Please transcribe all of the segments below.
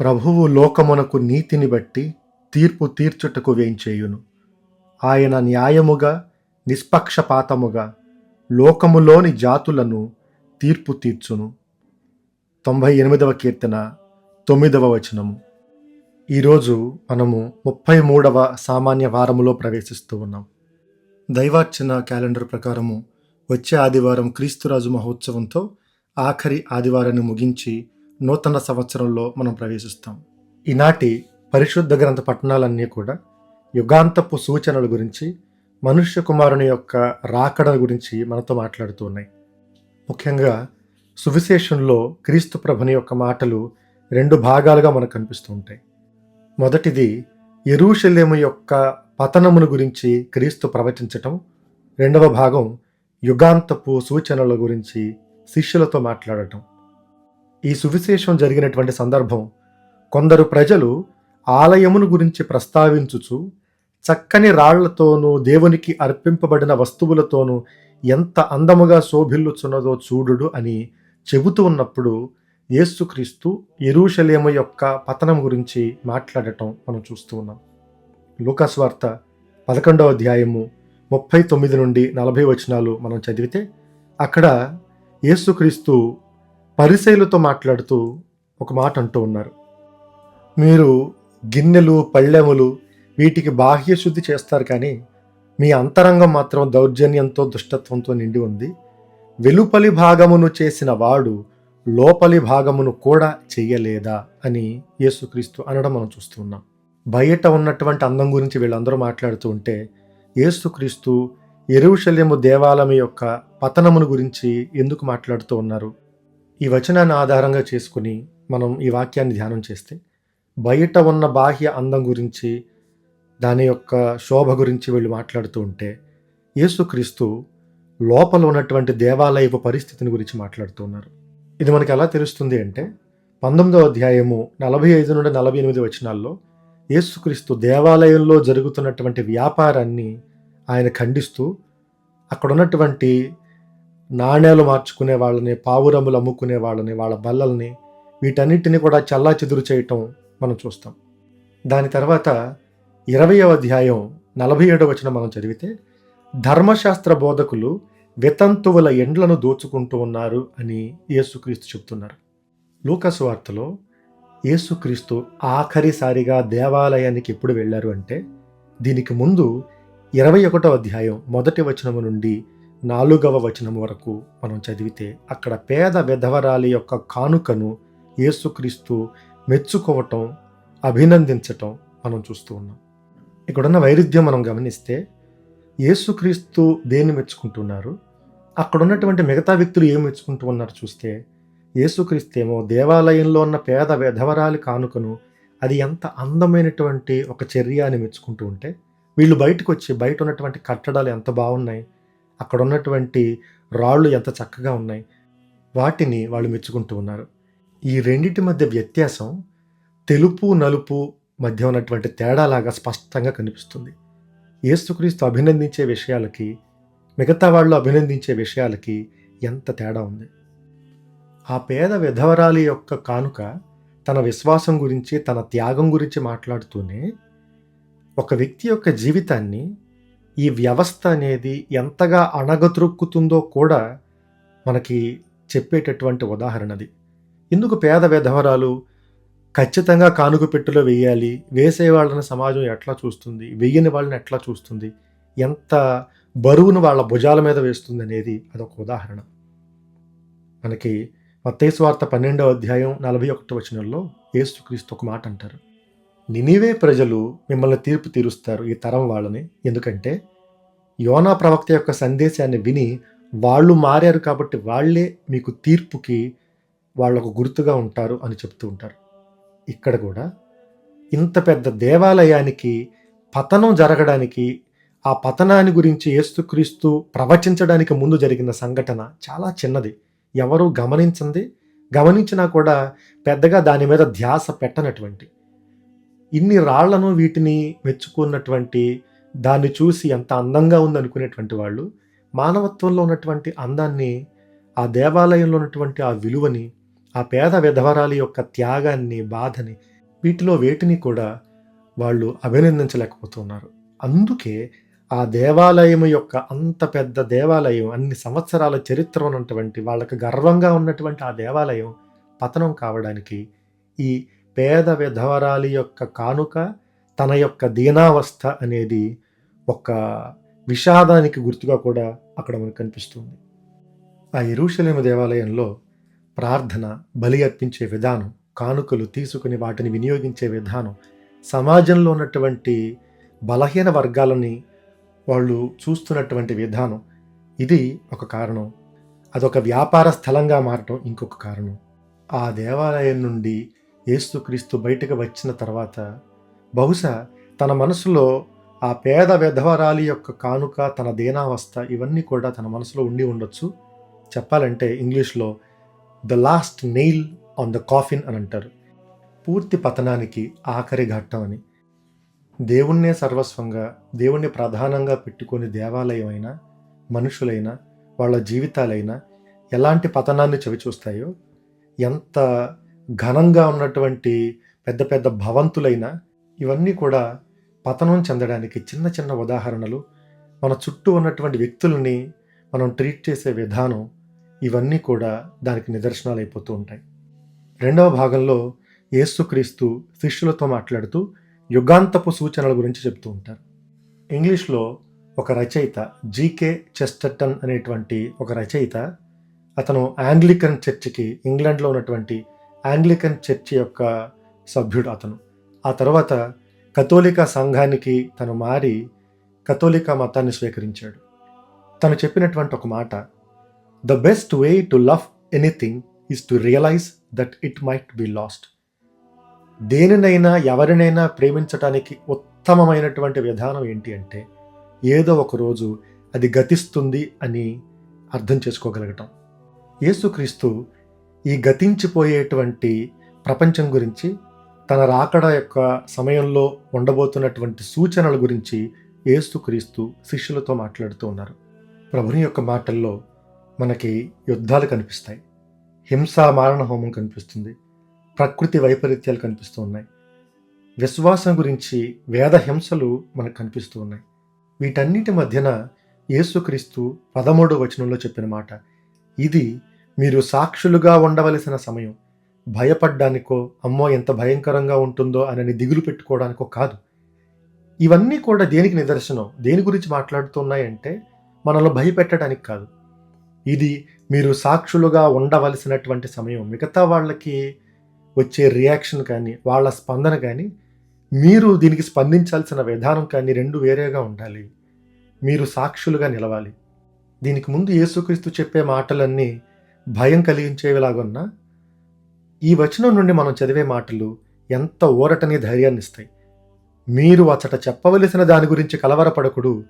ప్రభువు లోకమునకు నీతిని బట్టి తీర్పు తీర్చుటకు వేయించేయును. ఆయన న్యాయముగా నిష్పక్షపాతముగా లోకములోని జాతులను తీర్పు తీర్చును. తొంభై ఎనిమిదవ కీర్తన తొమ్మిదవ వచనము. ఈరోజు మనము ముప్పై మూడవ సామాన్య వారములో ప్రవేశిస్తూ ఉన్నాం. దైవార్చన క్యాలెండర్ ప్రకారము వచ్చే ఆదివారం క్రీస్తురాజు మహోత్సవంతో ఆఖరి ఆదివారాన్ని ముగించి నూతన సంవత్సరంలో మనం ప్రవేశిస్తాం. ఈనాటి పరిశుద్ధ గ్రంథ పట్టణాలన్నీ కూడా యుగాంతపు సూచనల గురించి మనుష్య కుమారుని యొక్క రాకడల గురించి మనతో మాట్లాడుతూ ఉన్నాయి. ముఖ్యంగా సువిశేషంలో క్రీస్తు ప్రభుని యొక్క మాటలు రెండు భాగాలుగా మనకు కనిపిస్తూ ఉంటాయి. మొదటిది ఎరూషలేము యొక్క పతనమును గురించి క్రీస్తు ప్రవచించటం. రెండవ భాగం యుగాంతపు సూచనల గురించి శిష్యులతో మాట్లాడటం. ఈ సువిశేషం జరిగినటువంటి సందర్భం కొందరు ప్రజలు ఆలయమును గురించి ప్రస్తావించుచు చక్కని రాళ్ళతోనూ దేవునికి అర్పింపబడిన వస్తువులతోనూ ఎంత అందముగా శోభిల్లుచున్నదో చూడుడు అని చెబుతూ ఉన్నప్పుడు యేసుక్రీస్తు ఎరూషలేము యొక్క పతనం గురించి మాట్లాడటం మనం చూస్తూ ఉన్నాం. లూకాస్వార్త పదకొండవ అధ్యాయము ముప్పై తొమ్మిది నుండి నలభై వచనాలు మనం చదివితే అక్కడ యేసుక్రీస్తు పరిశైలతో మాట్లాడుతూ ఒక మాట అంటూ ఉన్నారు. మీరు గిన్నెలు పళ్ళెములు వీటికి బాహ్య శుద్ధి చేస్తారు కానీ మీ అంతరంగం మాత్రం దౌర్జన్యంతో దుష్టత్వంతో నిండి ఉంది. వెలుపలి భాగమును చేసిన వాడు లోపలి భాగమును కూడా చెయ్యలేదా అని యేసుక్రీస్తు అనడం మనం చూస్తున్నాం బయట ఉన్నటువంటి అందం గురించి వీళ్ళందరూ మాట్లాడుతూ ఉంటే యేసుక్రీస్తు ఎరువుశల్యము దేవాలయం యొక్క పతనమును గురించి ఎందుకు మాట్లాడుతూ ఉన్నారు? ఈ వచనాన్ని ఆధారంగా చేసుకుని మనం ఈ వాక్యాన్ని ధ్యానం చేస్తే బయట ఉన్న బాహ్య అందం గురించి దాని యొక్క శోభ గురించి వీళ్ళు మాట్లాడుతూ ఉంటే యేసుక్రీస్తు లోపల ఉన్నటువంటి దేవాలయపు పరిస్థితిని గురించి మాట్లాడుతూ ఉన్నారు. ఇది మనకు ఎలా తెలుస్తుంది అంటే పంతొమ్మిదవ అధ్యాయము నలభై ఐదు నుండి నలభై ఎనిమిది వచనాల్లో యేసుక్రీస్తు దేవాలయంలో జరుగుతున్నటువంటి వ్యాపారాన్ని ఆయన ఖండిస్తూ అక్కడ ఉన్నటువంటి నాణ్యాలు మార్చుకునే వాళ్ళని పావురములు అమ్ముకునే వాళ్ళని వాళ్ళ బల్లల్ని వీటన్నిటిని కూడా చల్లా చెదురు చేయటం మనం చూస్తాం. దాని తర్వాత ఇరవయవ అధ్యాయం నలభై ఏడవ వచనం మనం చదివితే ధర్మశాస్త్ర బోధకులు వితంతువుల ఎండ్లను దోచుకుంటూ ఉన్నారు అని యేసుక్రీస్తు చెప్తున్నారు లూకసు వార్తలో యేసుక్రీస్తు ఆఖరిసారిగా దేవాలయానికి ఎప్పుడు వెళ్ళారు అంటే దీనికి ముందు ఇరవై ఒకటో అధ్యాయం మొదటి వచనము నుండి నాలుగవ వచనం వరకు మనం చదివితే అక్కడ పేద విధవరాలి యొక్క కానుకను యేసుక్రీస్తు మెచ్చుకోవటం అభినందించటం మనం చూస్తూ ఉన్నాం. ఇక్కడున్న వైరుధ్యం మనం గమనిస్తే యేసుక్రీస్తు దేన్ని మెచ్చుకుంటున్నారు? అక్కడ ఉన్నటువంటి మిగతా వ్యక్తులు ఏం మెచ్చుకుంటూ ఉన్నారు చూస్తే యేసుక్రీస్తు ఏమో దేవాలయంలో ఉన్న పేద విధవరాలి కానుకను అది ఎంత అందమైనటువంటి ఒక చర్య అని మెచ్చుకుంటూ ఉంటే వీళ్ళు బయటకు వచ్చి బయట ఉన్నటువంటి కట్టడాలు ఎంత బాగున్నాయి అక్కడ ఉన్నటువంటి రాళ్ళు ఎంత చక్కగా ఉన్నాయి వాటిని వాళ్ళు మెచ్చుకుంటూ ఉన్నారు. ఈ రెండింటి మధ్య వ్యత్యాసం తెలుపు నలుపు మధ్య ఉన్నటువంటి తేడాలాగా స్పష్టంగా కనిపిస్తుంది. ఏసుక్రీస్తు అభినందించే విషయాలకి మిగతా వాళ్ళు అభినందించే విషయాలకి ఎంత తేడా ఉంది? ఆ పేద విధవరాలి యొక్క కానుక తన విశ్వాసం గురించి తన త్యాగం గురించి మాట్లాడుతూనే ఒక వ్యక్తి యొక్క జీవితాన్ని ఈ వ్యవస్థ అనేది ఎంతగా అణగద్రొక్కుతుందో కూడా మనకి చెప్పేటటువంటి ఉదాహరణది. ఎందుకు పేద విధవరాలు ఖచ్చితంగా కానుక పెట్టులో వేయాలి? వేసే వాళ్ళని సమాజం ఎట్లా చూస్తుంది? వెయ్యని వాళ్ళని ఎట్లా చూస్తుంది? ఎంత బరువును వాళ్ళ భుజాల మీద వేస్తుంది అనేది అదొక ఉదాహరణ. మనకి మత్తేశ్వార్త పన్నెండవ అధ్యాయం నలభై ఒకటి వచనంలో ఏసుక్రీస్తు ఒక మాట అంటారు నినివే ప్రజలు మిమ్మల్ని తీర్పు తీరుస్తారు ఈ తరం వాళ్ళని. ఎందుకంటే యోనా ప్రవక్త యొక్క సందేశాన్ని విని వాళ్ళు మారారు కాబట్టి వాళ్ళే మీకు తీర్పుకి వాళ్ళకు గుర్తుగా ఉంటారు అని చెప్తూ ఉంటారు. ఇక్కడ కూడా ఇంత పెద్ద దేవాలయానికి పతనం జరగడానికి ఆ పతనాన్ని గురించి ఏస్తుక్రీస్తు ప్రవచించడానికి ముందు జరిగిన సంఘటన చాలా చిన్నది. ఎవరు గమనించింది? గమనించినా కూడా పెద్దగా దాని మీద ధ్యాస పెట్టనటువంటి ఇన్ని రాళ్ళను వీటిని మెచ్చుకున్నటువంటి దాన్ని చూసి ఎంత అందంగా ఉందనుకునేటువంటి వాళ్ళు మానవత్వంలో ఉన్నటువంటి అందాన్ని ఆ దేవాలయంలో ఉన్నటువంటి ఆ విలువని ఆ పేద విధవరాలి యొక్క త్యాగాన్ని బాధని వీటిలో వేటిని కూడా వాళ్ళు అభినందించలేకపోతున్నారు. అందుకే ఆ దేవాలయం యొక్క అంత పెద్ద దేవాలయం అన్ని సంవత్సరాల చరిత్ర ఉన్నటువంటి వాళ్ళకి గర్వంగా ఉన్నటువంటి ఆ దేవాలయం పతనం కావడానికి ఈ పేద విధవరాలి యొక్క కానుక తన యొక్క దీనావస్థ అనేది ఒక విషాదానికి గుర్తుగా కూడా అక్కడ మనకు కనిపిస్తుంది. ఆ ఎరుషలేమ దేవాలయంలో ప్రార్థన బలి అర్పించే విధానం కానుకలు తీసుకుని వాటిని వినియోగించే విధానం సమాజంలో ఉన్నటువంటి బలహీన వర్గాలని వాళ్ళు చూస్తున్నటువంటి విధానం ఇది ఒక కారణం. అదొక వ్యాపార స్థలంగా మారటం ఇంకొక కారణం. ఆ దేవాలయం నుండి ఏసుక్రీస్తు బయటకు వచ్చిన తర్వాత బహుశా తన మనసులో ఆ పేద విధవరాలి యొక్క కానుక తన దేనావస్థ ఇవన్నీ కూడా తన మనసులో ఉండి ఉండొచ్చు. చెప్పాలంటే ఇంగ్లీష్లో the last nail on the coffin అని అంటారు. పూర్తి పతనానికి ఆఖరి ఘట్టం అని. దేవుణ్ణే సర్వస్వంగా దేవుణ్ణి ప్రధానంగా పెట్టుకొని దేవాలయం అయినా మనుషులైనా వాళ్ళ జీవితాలైనా ఎలాంటి పతనాన్ని చవిచూస్తాయో ఎంత ఘనంగా ఉన్నటువంటి పెద్ద పెద్ద భవంతులైన ఇవన్నీ కూడా పతనం చెందడానికి చిన్న చిన్న ఉదాహరణలు. మన చుట్టూ ఉన్నటువంటి వ్యక్తుల్ని మనం ట్రీట్ చేసే విధానం ఇవన్నీ కూడా దానికి నిదర్శనాలు అయిపోతూ ఉంటాయి. రెండవ భాగంలో యేసుక్రీస్తు శిష్యులతో మాట్లాడుతూ యుగాంతపు సూచనల గురించి చెప్తూ ఉంటారు. ఇంగ్లీష్లో ఒక రచయిత జీకే చెస్టర్టన్ అనేటువంటి ఒక రచయిత అతను ఆంగ్లికన్ చర్చికి ఇంగ్లాండ్లో ఉన్నటువంటి ఆంగ్లికన్ చర్చి యొక్క సభ్యుడు అతను. ఆ తర్వాత కథోలిక సంఘానికి తను మారి కథోలిక మతాన్ని స్వీకరించాడు. తను చెప్పినటువంటి ఒక మాట the best way to love anything is to realize that it might be lost దేనినైనా ఎవరినైనా ప్రేమించటానికి ఉత్తమమైనటువంటి విధానం ఏంటి అంటే ఏదో ఒక రోజు అది గతిస్తుంది అని అర్థం చేసుకోగలగటం. యేసుక్రీస్తు ఈ గతించిపోయేటువంటి ప్రపంచం గురించి తన రాకడ యొక్క సమయంలో ఉండబోతున్నటువంటి సూచనల గురించి ఏసుక్రీస్తు శిష్యులతో మాట్లాడుతూ ఉన్నారు. ప్రభుని యొక్క మాటల్లో మనకి యుద్ధాలు కనిపిస్తాయి. హింసా మారణ హోమం కనిపిస్తుంది. ప్రకృతి వైపరీత్యాలు కనిపిస్తూ ఉన్నాయి. విశ్వాసం గురించి వేద హింసలు మనకు కనిపిస్తూ ఉన్నాయి. వీటన్నిటి మధ్యన యేసుక్రీస్తు పదమూడు వచనంలో చెప్పిన మాట ఇది మీరు సాక్షులుగా ఉండవలసిన సమయం. భయపడ్డానికో అమ్మో ఎంత భయంకరంగా ఉంటుందో అని దిగులు పెట్టుకోవడానికో కాదు. ఇవన్నీ కూడా దేనికి నిదర్శనం? దేని గురించి మాట్లాడుతున్నాయంటే మనల్ని భయపెట్టడానికి కాదు. ఇది మీరు సాక్షులుగా ఉండవలసినటువంటి సమయం. మిగతా వాళ్ళకి వచ్చే రియాక్షన్ కానీ వాళ్ళ స్పందన కానీ మీరు దీనికి స్పందించాల్సిన విధానం కానీ రెండు వేరేగా ఉండాలి. మీరు సాక్షులుగా నిలవాలి. దీనికి ముందు యేసుక్రీస్తు చెప్పే మాటలన్నీ భయం కలిగించేవిలాగున్న ఈ వచనం నుండి మనం చదివే మాటలు ఎంత ఊరటని ధైర్యాన్ని ఇస్తాయి. మీరు అచట చెప్పవలసిన దాని గురించి కలవరపడకుడు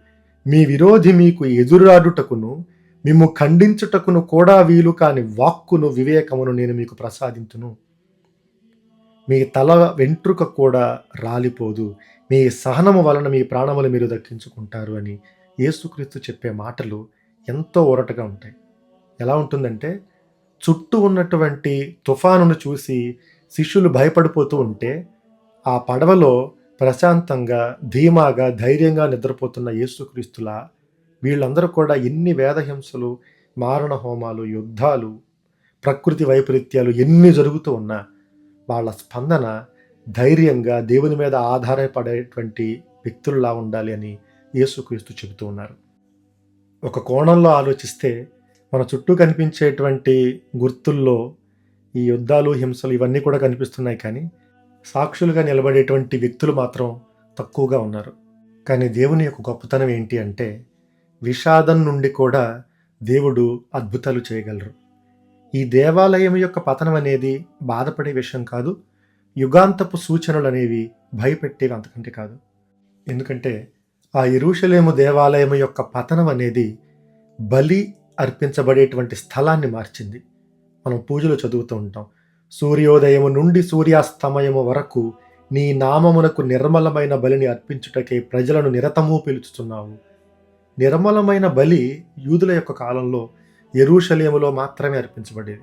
మీ విరోధి మీకు ఎదురాడుటకును మిమ్ము ఖండించుటకును కూడా వీలు కాని వాక్కును వివేకమును నేను మీకు ప్రసాదించును మీ తల వెంట్రుక కూడా రాలిపోదు. మీ సహనము వలన మీ ప్రాణములు మీరు దక్కించుకుంటారు అని యేసుక్రీస్తు చెప్పే మాటలు ఎంతో ఊరటగా ఉంటాయి. ఎలా ఉంటుందంటే చుట్టూ ఉన్నటువంటి తుఫానును చూసి శిష్యులు భయపడిపోతూ ఉంటే ఆ పడవలో ప్రశాంతంగా ధీమాగా ధైర్యంగా నిద్రపోతున్న యేసుక్రీస్తులా వీళ్ళందరూ కూడా ఎన్ని వేదహింసలు మారణ హోమాలు యుద్ధాలు ప్రకృతి వైపరీత్యాలు ఎన్ని జరుగుతూ ఉన్నా వాళ్ళ స్పందన ధైర్యంగా దేవుని మీద ఆధారపడేటువంటి వ్యక్తుల్లా ఉండాలి అని యేసుక్రీస్తు చెబుతూ ఉన్నారు. ఒక కోణంలో ఆలోచిస్తే మన చుట్టూ కనిపించేటువంటి గుర్తుల్లో ఈ యుద్ధాలు హింసలు ఇవన్నీ కూడా కనిపిస్తున్నాయి కానీ సాక్షులుగా నిలబడేటువంటి వ్యక్తులు మాత్రం తక్కువగా ఉన్నారు. కానీ దేవుని యొక్క గొప్పతనం ఏంటి అంటే విషాదం నుండి కూడా దేవుడు అద్భుతాలు చేయగలరు. ఈ దేవాలయం యొక్క పతనం అనేది బాధపడే విషయం కాదు యుగాంతపు సూచనలు అనేవి భయపెట్టేవి అంతకంటే కాదు. ఎందుకంటే ఆ ఇరుషలేము దేవాలయం యొక్క పతనం అనేది బలి అర్పించబడేటువంటి స్థలాన్ని మార్చింది. మనం పూజలు చదువుతూ ఉంటాం. సూర్యోదయము నుండి సూర్యాస్తమయము వరకు నీ నామమునకు నిర్మలమైన బలిని అర్పించుటకే ప్రజలను నిరతము పిలుచుతున్నావు నిర్మలమైన బలి యూదుల యొక్క కాలంలో ఎరుషలేములో మాత్రమే అర్పించబడేది.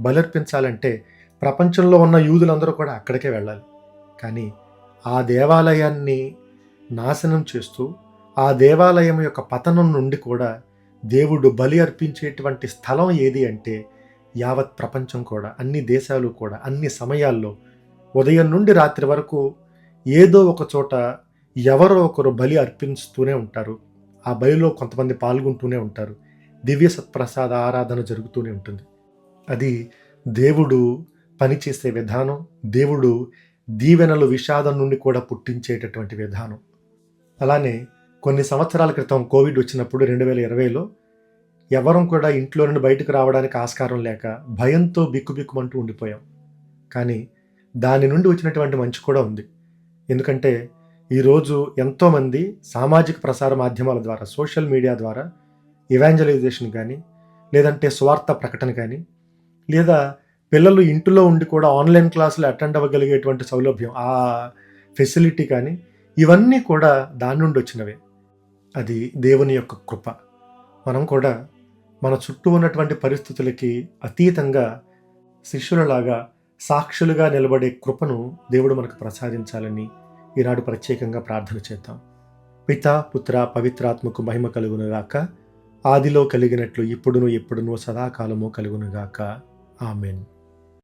బలర్పించాలంటే ప్రపంచంలో ఉన్న యూదులందరూ కూడా అక్కడికే వెళ్ళాలి. కానీ ఆ దేవాలయాన్ని నాశనం చేస్తూ ఆ దేవాలయం యొక్క పతనం నుండి కూడా దేవుడు బలి అర్పించేటువంటి స్థలం ఏది అంటే యావత్ ప్రపంచం కూడా అన్ని దేశాలు కూడా అన్ని సమయాల్లో ఉదయం నుండి రాత్రి వరకు ఏదో ఒక చోట ఎవరో ఒకరు బలి అర్పిస్తూనే ఉంటారు. ఆ బలిలో కొంతమంది పాల్గొంటూనే ఉంటారు. దివ్య సత్ప్రసాద ఆరాధన జరుగుతూనే ఉంటుంది. అది దేవుడు పనిచేసే విధానం దేవుడు దీవెనలు విషాదం నుండి కూడా పుట్టించేటటువంటి విధానం. అలానే కొన్ని సంవత్సరాల క్రితం కోవిడ్ వచ్చినప్పుడు రెండు వేల ఇరవైలో ఎవరం కూడా ఇంట్లో నుండి బయటకు రావడానికి ఆస్కారం లేక భయంతో బిక్కుబిక్కుమంటూ ఉండిపోయాం. కానీ దాని నుండి వచ్చినటువంటి మంచి కూడా ఉంది. ఎందుకంటే ఈరోజు ఎంతోమంది సామాజిక ప్రసార మాధ్యమాల ద్వారా సోషల్ మీడియా ద్వారా ఇవాంజలైజేషన్ కానీ లేదంటే స్వార్థ ప్రకటన కానీ లేదా పిల్లలు ఇంటిలో ఉండి కూడా ఆన్లైన్ క్లాసులు అటెండ్ అవ్వగలిగేటువంటి సౌలభ్యం ఆ ఫెసిలిటీ కానీ ఇవన్నీ కూడా దాని నుండి వచ్చినవే. అది దేవుని యొక్క కృప. మనం కూడా మన చుట్టూ ఉన్నటువంటి పరిస్థితులకి అతీతంగా శిష్యులలాగా సాక్షులుగా నిలబడే కృపను దేవుడు మనకు ప్రసాదించాలని ఈనాడు ప్రత్యేకంగా ప్రార్థన చేద్దాం. పిత పుత్ర పవిత్రాత్మకు మహిమ కలుగునుగాక ఆదిలో కలిగినట్లు ఇప్పుడును ఎప్పుడునో సదాకాలము కలుగునుగాక ఆమెన్.